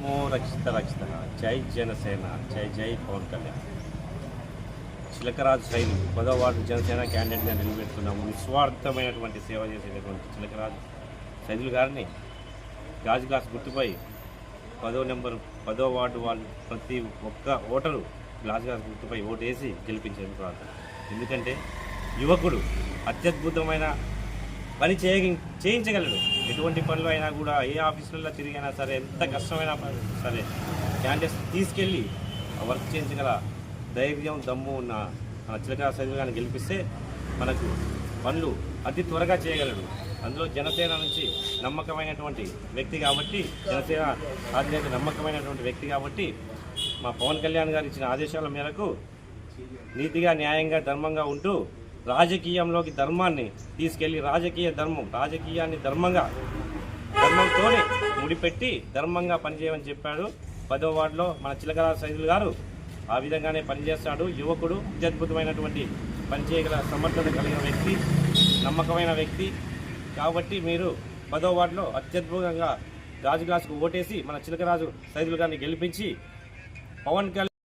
ఆత్మో రక్షిత రక్షిత జై జనసేన జై జై పవన్ కళ్యాణ్. చిలకరాజు శైలి పదో వార్డు జనసేన క్యాండిడేట్గా నిలబెడుతున్నాము నిస్వార్థమైనటువంటి సేవ చేసేటటువంటి చిలకరాజు సైదులు గారిని గాజు గ్లాస్ గుర్తుపై పదో నెంబర్ పదో వార్డు వాళ్ళు ప్రతి ఒక్క ఓటరు గ్లాస్ గ్లాస్ గుర్తుపై ఓటు వేసి గెలిపించేందుకు ఎందుకంటే యువకుడు అత్యద్భుతమైన పని చేయ చేయించగలడు. ఎటువంటి పనులు అయినా కూడా ఏ ఆఫీసులలో తిరిగినా సరే ఎంత కష్టమైనా సరే క్యాండిడేట్స్ తీసుకెళ్ళి ఆ వర్క్ చేయించగల ధైర్యం దమ్ము ఉన్న మన చిలక సైజు గెలిపిస్తే మనకు పనులు అతి త్వరగా చేయగలడు. అందులో జనసేన నుంచి నమ్మకమైనటువంటి వ్యక్తి కాబట్టి జనసేన అధినేత నమ్మకమైనటువంటి వ్యక్తి కాబట్టి మా పవన్ కళ్యాణ్ గారు ఇచ్చిన ఆదేశాల మేరకు నీతిగా న్యాయంగా ధర్మంగా ఉంటూ రాజకీయంలోకి ధర్మాన్ని తీసుకెళ్ళి రాజకీయ ధర్మం రాజకీయాన్ని ధర్మంగా ధర్మంతోనే ముడిపెట్టి ధర్మంగా పనిచేయమని చెప్పాడు. పదో వార్డులో మన చిలకరాజు సైదులు గారు ఆ విధంగానే పనిచేస్తాడు. యువకుడు అత్యద్భుతమైనటువంటి పనిచేయగల సమర్థత కలిగిన వ్యక్తి నమ్మకమైన వ్యక్తి. కాబట్టి మీరు పదో వార్డులో అత్యద్భుతంగా గాజు గ్లాసుకు ఓటేసి మన చిలకరాజు సైదులు గారిని గెలిపించి పవన్ కళ్యాణ్